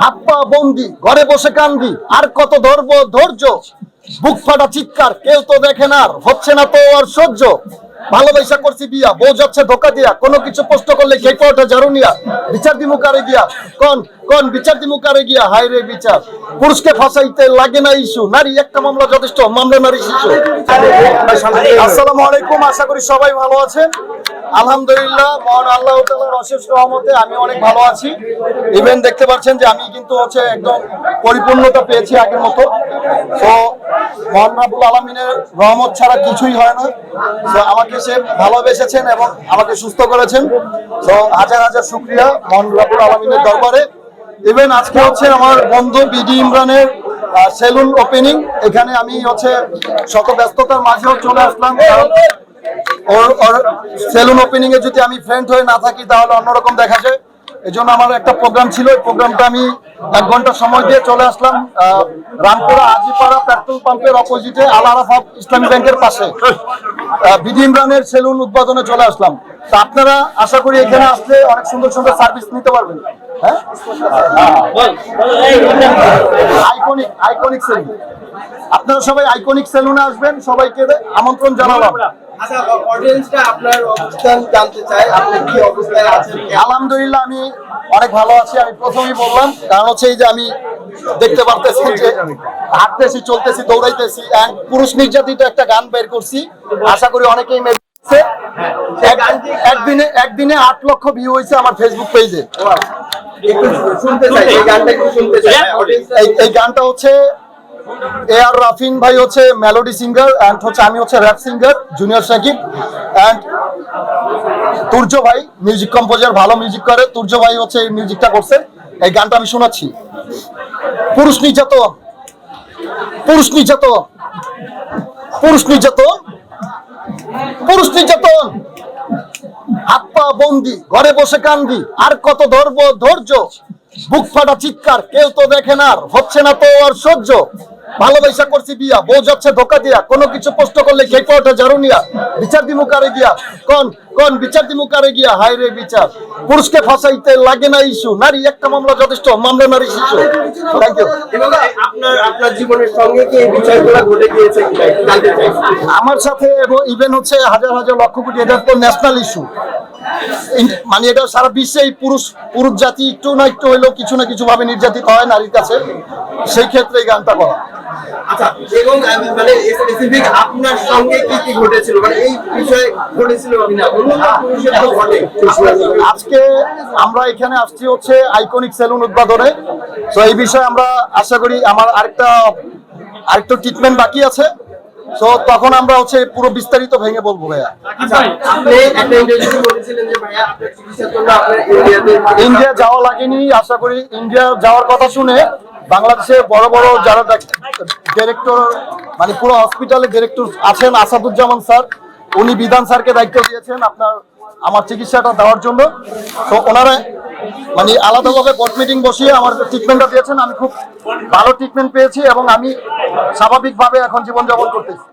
হাত পা বন্দি ঘরে বসে কান্দি আর কত ধরব ধৈর্য বুক ফাটা চিৎকার কেউ তো দেখে না আর হচ্ছে না তো আর সহ্য ভালোবাসা করছি বিয়া বউ যাচ্ছে ধোকা দিয়া কোনো কিছু প্রশ্ন করলে খেপে ওঠে জারুনিয়া বিচার দিমু কারে গিয়া কোন কোন বিচার দিমু কারে গিয়া হাই রে বিচার পুরুষকে ফাঁসাইতে লাগে না ইস্যু নারী একটা মামলা যথেষ্ট মামলা নারী শিশু আসসালামু আলাইকুম আশা করি সবাই ভালো আছেন আলহামদুলিল্লাহ, মহান আল্লাহ তাআলার অশেষ রহমতে আমি অনেক ভালো আছি। ইভেন দেখতে পাচ্ছেন যে আমি কিন্তু হচ্ছে একদম পরিপূর্ণতা পেয়েছি আগের মতো। তো মহান রাবুল আলমিনের রহমত ছাড়া কিছুই হয় না। তো আমাকে সে ভালোবেসেছেন এবং আমাকে সুস্থ করেছেন। তো হাজার হাজার শুক্রিয়া মহান রাবুল আলমিনের দরবারে। ইভেন আজকে হচ্ছে আমার বন্ধু বিডি ইমরানের সেলুন ওপেনিং এখানে আমি হচ্ছে শত ব্যস্ততার মাঝেও চলে আসলাম। কারণ ওর ওর সেলুন ওপেনিং এ যদি আমি ফ্রেন্ড হয়ে না থাকি, তাহলে অন্যরকম দেখা যায়। এই জন্য আমার একটা প্রোগ্রাম ছিল। এই প্রোগ্রামটা আমি এক ঘণ্টা সময় দিয়ে চলে আসলাম রামপুরা আজিপাড়া পেট্রোল পাম্পের অপোজিটে আল আরাফা ইসলামী ব্যাংকের পাশে। বিধি ইমরানের সেলুন উদ্বোধনে চলে আসলাম। তা আপনারা আশা করি এখানে আসলে অনেক সুন্দর সুন্দর সার্ভিস নিতে পারবেন। হ্যাঁ? আইকনিক আইকনিক সেলুন আপনারা সবাই আইকনিক সেলুনে আসবেন, সবাইকে আমন্ত্রণ জানালাম। আচ্ছা অডিয়েন্সটা আপনার অবস্থান জানতে চায় আপনি কি অবস্থায় আছেন? আলহামদুলিল্লাহ আমি অনেক ভালো আছি আমি প্রথমেই বললাম। কারণ হচ্ছে এই যে আমি দেখতে পারতেছি যে হাঁটতেছি চলতেছি দৌড়াইতেছি পুরুষ নির্যাতিত একটা গান বের করছি। আশা করি অনেকেই একদিনে একদিনে আট লক্ষ ভিউ হয়েছে আমার ফেসবুক পেজে এই গানটা হচ্ছে এ আর রাফিন ভাই হচ্ছে মেলোডি সিঙ্গার অ্যান্ড হচ্ছে আমি হচ্ছে rap singer junior Sakib and Turjo ভাই মিউজিক কম্পোজার ভালো মিউজিক করে। তুর্য ভাই হচ্ছে এই মিউজিকটা করছে। এই গানটা আমি শোনাচ্ছি। পুরুষ নির্যাতন। পুরুষ নির্যাতন। পুরুষ নির্যাতন। পুরুষ নির্যাতন। হাত পা বন্দি, ঘরে বসে কান্দি, আর কত ধরব ধৈর্য? বুক ফাটা চিৎকার, কেউ তো দেখে না হচ্ছে না তো আর সহ্য। ভালোবাসা করছি বিয়া বউ যাচ্ছে ধোকা দিয়া কোনো কিছু প্রশ্ন করলে খেপে ওঠে জারুনিয়া বিচার দিমু কারে গিয়া? কোন কোন বিচার দিমু কারে গিয়া? হাই রে বিচার। পুরুষকে ফাঁসাইতে লাগে না ইস্যু নারী একটা মামলা যথেষ্ট মামলা নারী শিশু। থ্যাংক ইউ আপনার আপনার জীবনের সঙ্গে কি এই বিষয়গুলো ঘটে গিয়েছে আমার সাথে এবং ইভেন হচ্ছে হাজার হাজার লক্ষ কোটি এটা তো ন্যাশনাল ইস্যু মানে এটা সারা বিশ্বে এই পুরুষ পুরুষ জাতি একটু না একটু হইলেও কিছু না কিছু ভাবে নির্যাতিত হয় নারীর কাছে। সেই ক্ষেত্রে এই গানটা করা। আচ্ছা এবং মানে স্পেসিফিক আপনার সঙ্গে কি কি ঘটেছিল? মানে এই বিষয়ে ঘটেছিল আজকে আমরা এখানে আসছি হচ্ছে আইকনিক সেলুন উদ্বোধনে। তো এই বিষয়ে আমরা আশা করি আমার আরেকটা আরেকটা ট্রিটমেন্ট বাকি আছে। তো তখন আমরা হচ্ছে পুরো বিস্তারিত ভেঙে বলব ভাইয়া। ইন্ডিয়া যাওয়া লাগেনি আশা করি ইন্ডিয়া যাওয়ার কথা শুনে বাংলাদেশে বড় বড় যারা ডিরেক্টর মানে পুরো হসপিটালে ডিরেক্টর আছেন আসাদুজ্জামান স্যার উনি বিধান স্যারকে দায়িত্ব দিয়েছেন আপনার আমার চিকিৎসাটা দেওয়ার জন্য। তো ওনারা মানে আলাদাভাবে বোর্ড মিটিং বসিয়ে আমার ট্রিটমেন্টটা দিয়েছেন, আমি খুব ভালো ট্রিটমেন্ট পেয়েছি এবং আমি স্বাভাবিকভাবে এখন জীবনযাপন করতেছি।